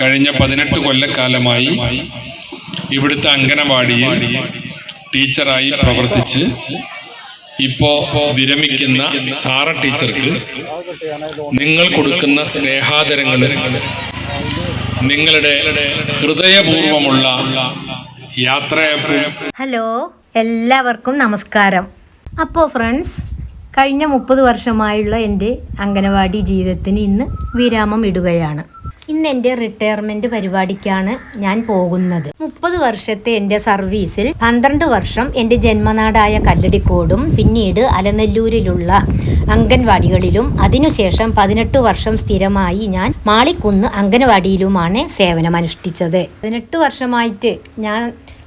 കഴിഞ്ഞ പതിനെട്ട് കൊല്ലക്കാലമായി ഇവിടുത്തെ അംഗനവാടിയിൽ ടീച്ചറായി പ്രവർത്തിച്ച് ഇപ്പോ വിരമിക്കുന്ന സാറ ടീച്ചർക്ക് നിങ്ങൾ കൊടുക്കുന്ന സ്നേഹാദരങ്ങൾ നിങ്ങളുടെ ഹൃദയപൂർവമുള്ള യാത്ര ഹലോ എല്ലാവർക്കും നമസ്കാരം. അപ്പോൾ ഫ്രണ്ട്സ് കഴിഞ്ഞ മുപ്പത് വർഷമായുള്ള എന്റെ അംഗനവാടി ജീവിതത്തിന് ഇന്ന് വിരാമം ഇടുകയാണ്. ഇന്ന് എന്റെ റിട്ടയർമെന്റ് പരിപാടിക്കാണ് ഞാൻ പോകുന്നത്. മുപ്പത് വർഷത്തെ എന്റെ സർവീസിൽ പന്ത്രണ്ട് വർഷം എന്റെ ജന്മനാടായ കല്ലടിക്കോടും പിന്നീട് അലനല്ലൂരിലുള്ള അംഗൻവാടികളിലും അതിനുശേഷം പതിനെട്ട് വർഷം സ്ഥിരമായി ഞാൻ മാളിക്കുന്ന് അംഗനവാടിയിലുമാണ് സേവനമനുഷ്ഠിച്ചത്. പതിനെട്ട് വർഷമായിട്ട് ഞാൻ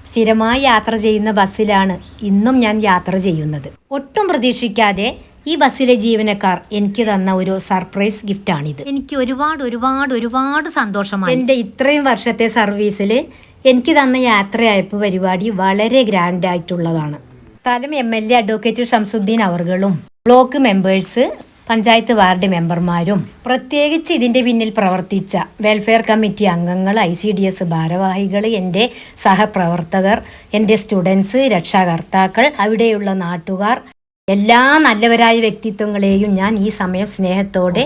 സ്ഥിരമായി യാത്ര ചെയ്യുന്ന ബസ്സിലാണ് ഇന്നും ഞാൻ യാത്ര ചെയ്യുന്നത്. ഒട്ടും പ്രതീക്ഷിക്കാതെ ഈ ബസ്സിലെ ജീവനക്കാർ എനിക്ക് തന്ന ഒരു സർപ്രൈസ് ഗിഫ്റ്റാണിത്. എനിക്ക് ഒരുപാട് ഒരുപാട് ഒരുപാട് സന്തോഷമാണ് എന്റെ ഇത്രയും വർഷത്തെ സർവീസിൽ എനിക്ക് തന്ന യാത്രയയപ്പ് പരിപാടി വളരെ ഗ്രാൻഡ് ആയിട്ടുള്ളതാണ് സ്ഥലം M L A advocate Shamsuddin അവർകളും block members panchayat ward മെമ്പർമാരും പ്രത്യേകിച്ച് ഇതിന്റെ പിന്നിൽ പ്രവർത്തിച്ച വെൽഫെയർ കമ്മിറ്റി അംഗങ്ങൾ ഐ സി ഡി എസ് ഭാരവാഹികൾ എന്റെ സഹപ്രവർത്തകർ എന്റെ സ്റ്റുഡൻസ് രക്ഷാകർത്താക്കൾ അവിടെയുള്ള നാട്ടുകാർ എല്ലാ നല്ലവരായ വ്യക്തിത്വങ്ങളെയും ഞാൻ ഈ സമയം സ്നേഹത്തോടെ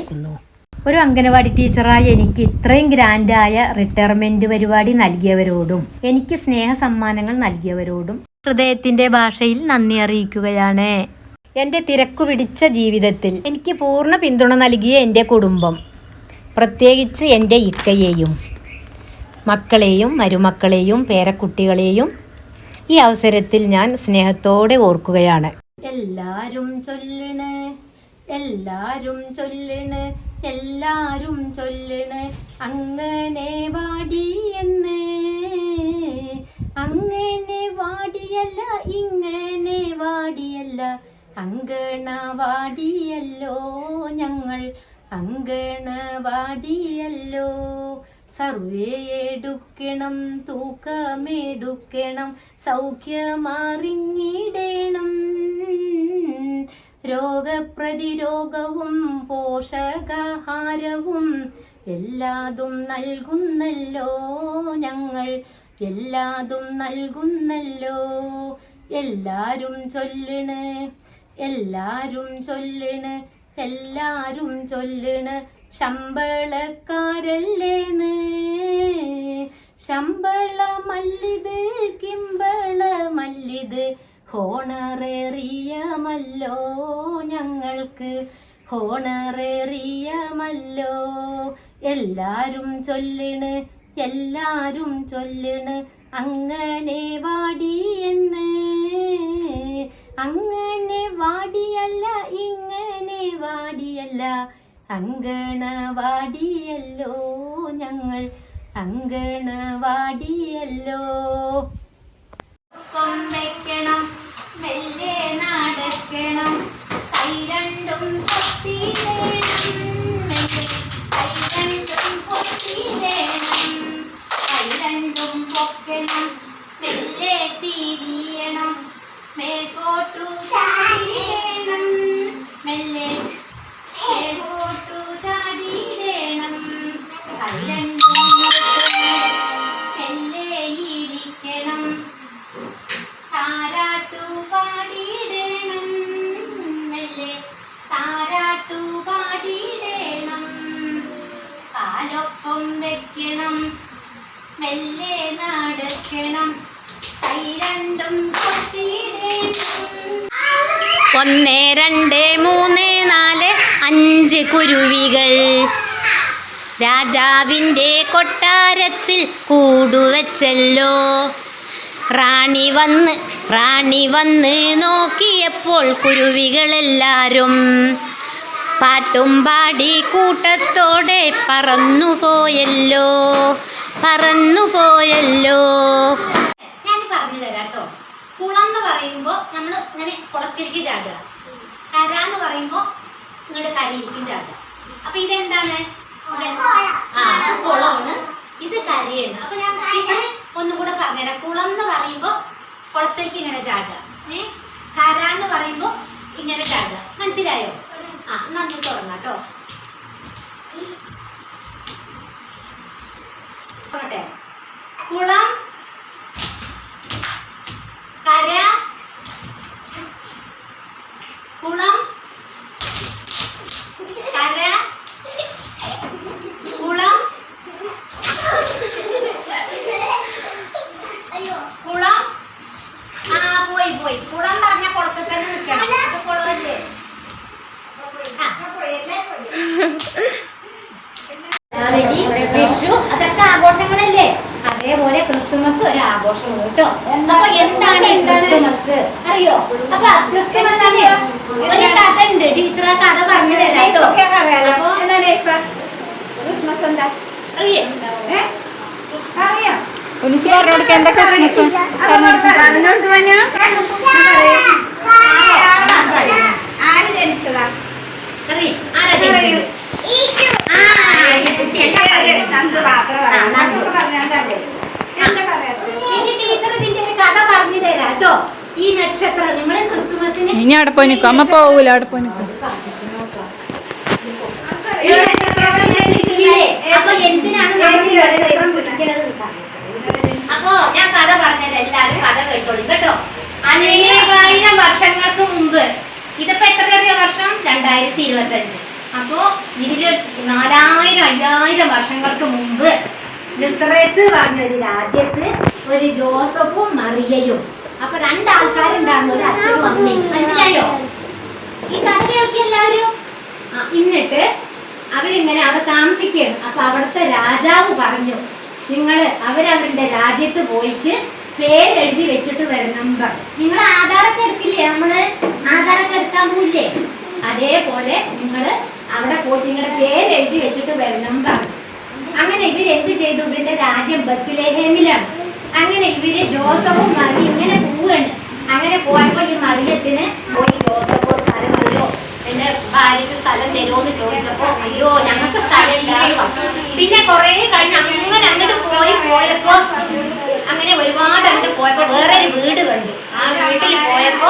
ഒരു അംഗനവാടി ടീച്ചറായി എനിക്ക് ഇത്രയും ഗ്രാൻഡായ റിട്ടയർമെന്റ് പരിപാടി നൽകിയവരോടും എനിക്ക് സ്നേഹ സമ്മാനങ്ങൾ നൽകിയവരോടും ഹൃദയത്തിന്റെ ഭാഷയിൽ നന്ദി അറിയിക്കുകയാണ്. എന്റെ തിരക്കു പിടിച്ച ജീവിതത്തിൽ എനിക്ക് പൂർണ പിന്തുണ നൽകിയ എന്റെ കുടുംബം പ്രത്യേകിച്ച് എന്റെ ഇക്കയെയും മക്കളെയും മരുമക്കളെയും പേരക്കുട്ടികളെയും ഈ അവസരത്തിൽ ഞാൻ സ്നേഹത്തോടെ ഓർക്കുകയാണ്. എല്ലാരും ചൊല്ലണ് എല്ലാരും ചൊല്ലണ് എല്ലാരും ചൊല്ലണ്. അങ്ങനെ വാടി എന്ന് അങ്ങനെ വാടിയല്ല ഇങ്ങനെ വാടിയല്ല. അങ്കണവാടിയല്ലോ ഞങ്ങൾ അങ്കണവാടിയല്ലോ. സർവേ എടുക്കണം തൂക്കമെടുക്കണം സൗഖ്യമാറിഞ്ഞിടണം. രോഗപ്രതിരോഗവും പോഷകാഹാരവും എല്ലാതും നൽകുന്നല്ലോ ഞങ്ങൾ എല്ലാതും നൽകുന്നല്ലോ. എല്ലാരും ചൊല്ലണ് എല്ലാരും ചൊല്ലണ് എല്ലാരും ചൊല്ലണ്. ശമ്പളക്കാരല്ലേന്ന്? ശമ്പളമല്ലിത് കിമ്പളമല്ലിത് ഹോണറേറിയമല്ലോ ഞങ്ങൾക്ക് ഹോണറേറിയമല്ലോ. എല്ലാരും ചൊല്ലണ് എല്ലാരും ചൊല്ലണ് അങ്ങനെ വാടി എന്ന്. അങ്ങനെ വാടിയല്ല ഇങ്ങനെ വാടിയല്ല. അങ്കണവാടിയല്ലോ ഞങ്ങൾ അങ്കണവാടിയല്ലോ. വെക്കണം. മെല്ലെ നടക്കണം. കൈ രണ്ടും ഒന്ന് രണ്ട് മൂന്ന് നാല് അഞ്ച് കുരുവികൾ. രാജാവിന്റെ കൊട്ടാരത്തിൽ കൂടുവച്ചല്ലോ. റാണി വന്ന് റാണി വന്ന് നോക്കിയപ്പോൾ കുരുവികളെല്ലാരും പാട്ടും പാടി കൂട്ടത്തോടെ പറന്നുപോയല്ലോ പറന്നുപോയല്ലോ. ഞാൻ പറഞ്ഞു തരാം കേട്ടോ കുളം എന്ന് പറയുമ്പോൾ നമ്മൾ ഇങ്ങനെ കുളത്തിലേക്ക് ചാടുക. കര എന്ന് പറയുമ്പോൾ നിങ്ങളുടെ കരയിലേക്കും ചാടുക. അപ്പൊ ഇതെന്താണ്? ഇത് ആ ഇത് കുളമാണ്. ഇത് കരയാണ്. അപ്പൊ ഞാൻ ടീച്ചറെ ഒന്നുകൂടെ പറഞ്ഞുതരാം കുളം എന്ന് പറയുമ്പോൾ കുളത്തിലേക്ക് ഇങ്ങനെ ചാടുക. ഏ? കര എന്ന് പറയുമ്പോൾ ഇങ്ങനെ ചാടുക. മനസ്സിലായോ? ആ നന്ദി തുടങ്ങാം കേട്ടോ. നോക്കട്ടെ കുളം കര കുളം കര കുളം കുളം. ആ പോയി പോയി. കുളം പറഞ്ഞ കുളത്തിൽ തന്നെ നിൽക്കണം വിഷു അതൊക്കെ ആഘോഷങ്ങളല്ലേ? അതേപോലെ ക്രിസ്തുമസ് ഒരു ആഘോഷമാണ് കേട്ടോ. അപ്പൊ എന്താണ് ക്രിസ്തുമസ്? അറിയോ? അപ്പൊ ക്രിസ്തുമസിന് ഒരു കഥ ഉണ്ട് ടീച്ചർ ആ കഥ പറഞ്ഞു തരാം കേട്ടോ. ക്രിസ്മസ് എന്താ? അറിയേ? അറിയാം. ക്രിസ്മസ് പറഞ്ഞോണ്ട് ആര് ജനിച്ചതാ അറിയേ ആരാ ജനിച്ചത്? ആ, ഈ കുട്ടിയെല്ലാം പറയണം. നമുക്ക് മാത്രം ആ, നന്ദി. നമുക്ക് പറഞ്ഞാൽ തന്നെ എന്താ പറയാത്തത് ഇനി ടീച്ചർ ഇതിന്റെ ഒരു കഥ പറഞ്ഞു തരാം കേട്ടോ ഈ നക്ഷത്രം നിങ്ങൾ ക്രിസ്തുമസിന് ഇനി അവിടെ പോയി നിൽക്കും. അമ്മ പോവൂല അവിടെ പോയി നിൽക്കും? അപ്പൊ എന്തിനാണ് നമ്മൾ ഈ നക്ഷത്രം പിടിക്കണത് അപ്പോ ഞാൻ കഥ പറഞ്ഞത് എല്ലാവരും കഥ കേട്ടോളൂ കേട്ടോ. അനേകായിരം വർഷങ്ങൾക്ക് മുമ്പ്. ഇതിപ്പോ എത്ര വർഷം? രണ്ടായിരത്തി ഇരുപത്തി അഞ്ച് അപ്പോ ഇതിൽ നാലായിരം അയ്യായിരം വർഷങ്ങൾക്ക് മുമ്പ് നുസ്രത്ത് പറഞ്ഞ ഒരു രാജ്യത്ത് ഒരു ജോസഫും മറിയയും. അപ്പൊ രണ്ടാൾക്കാരുണ്ടായിരുന്നു ഒരു അച്ഛനും അമ്മയും. മനസ്സിലായോ? ഈ കഥയൊക്കെ എല്ലാവരും? എന്നിട്ട് അവരിങ്ങനെ അവിടെ താമസിക്കുകയാണ്. അപ്പൊ അവിടുത്തെ രാജാവ് പറഞ്ഞു നിങ്ങൾ അവരവരുടെ രാജ്യത്ത് പോയിട്ട് പേരെഴുതി വെച്ചിട്ട് വരണം നിങ്ങൾ ആധാറൊക്കെ എടുക്കില്ലേ നമ്മൾ? ആധാറൊക്കെ എടുക്കാൻ പോയില്ലേ അതേപോലെ നിങ്ങൾ അവിടെ പോയിട്ട് നിങ്ങളുടെ എഴുതി വെച്ചിട്ട് വരണം പറഞ്ഞു. അങ്ങനെ ഇവർ എന്ത് ചെയ്തു? ഇവരുടെ രാജ്യം ബത്തിലേഹേമിലാണ്. അങ്ങനെ ഇവർ ജോസഫും മറി ഇങ്ങനെ പോവുകയാണ്. അങ്ങനെ പോയപ്പോ ഈ മറിയത്തിന് പോയി ജോസഫോ സ്ഥലം തരുമോ എന്റെ ഭാര്യക്ക് സ്ഥലം തരുമോ എന്ന് ചോദിച്ചപ്പോ അയ്യോ ഞങ്ങൾക്ക് സ്ഥലം പിന്നെ കുറെ കഴിഞ്ഞ് അങ്ങനെ അങ്ങോട്ട് പോയി പോയപ്പോ അങ്ങനെ ഒരുപാട് അങ്ങോട്ട് പോയപ്പോ വേറൊരു വീട് കണ്ടു. ആ വീട്ടിൽ പോയപ്പോ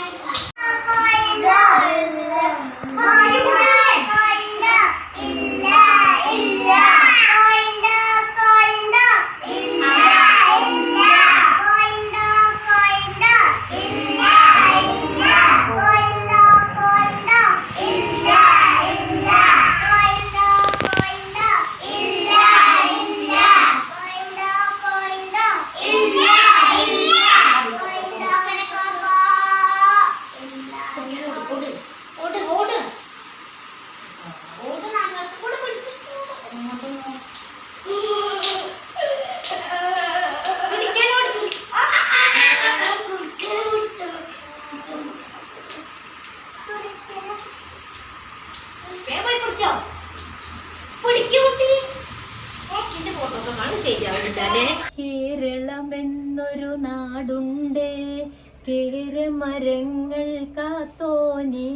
കേരമരങ്ങൾ കാത്തോനെ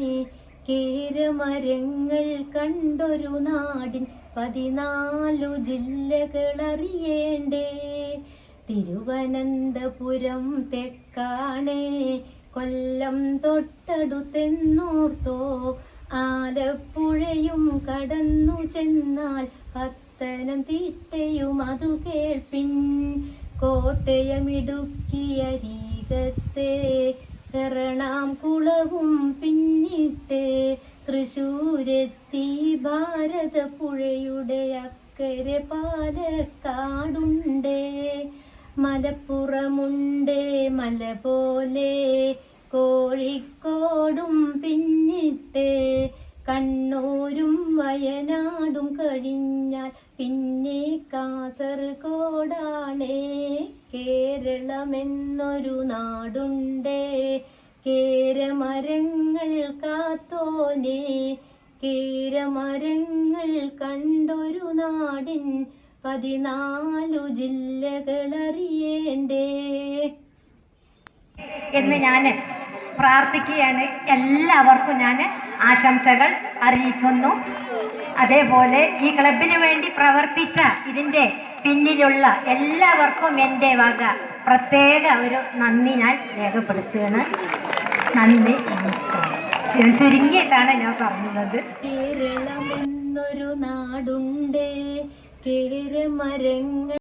കീരമരങ്ങൾ കണ്ടൊരു നാടിൻ പതിനാലു ജില്ലകൾ അറിയേണ്ടേ തിരുവനന്തപുരം തെക്കാണേ. കൊല്ലം തൊട്ടടുത്തെന്നോർത്തോ? ആലപ്പുഴയും കടന്നു ചെന്നാൽ പത്തനം തിട്ടയും അതു കേൾപ്പിൻ. കോട്ടയമിടുക്കിയരീകത്തെ എറണാകുളവും പിന്നിട്ട് തൃശൂരെത്തി ഭാരതപ്പുഴയുടെ അക്കരെ പാലക്കാടുണ്ട്. മലപ്പുറമുണ്ട് മല പോലെ കോഴിക്കോടും പിന്നിട്ട് കണ്ണൂരും വയനാടും കഴിഞ്ഞാൽ പിന്നെ കാസർഗോഡാണേ. കേരളമെന്നൊരു നാടുണ്ടേ കേരമരങ്ങൾ കാത്തോനെ കേരമരങ്ങൾ കണ്ടൊരു നാടിൻ പതിനാലു ജില്ലകളറിയേണ്ടേ? എന്ന് ഞാൻ പ്രാർത്ഥിക്കുകയാണ്. എല്ലാവർക്കും ഞാൻ ആശംസകൾ അറിയിക്കുന്നു. അതേപോലെ ഈ ക്ലബിന് വേണ്ടി പ്രവർത്തിച്ച ഇതിന്റെ പിന്നിലുള്ള എല്ലാവർക്കും എന്റെ വക. പ്രത്യേക ഒരു നന്ദി ഞാൻ രേഖപ്പെടുത്തുകയാണ്. നന്ദി നമസ്കാരം. ചു- ചുരുങ്ങിയിട്ടാണ് ഞാൻ പറഞ്ഞത്. കേരളം എന്നൊരു നാടുണ്ട്. കേരമരങ്ങൾ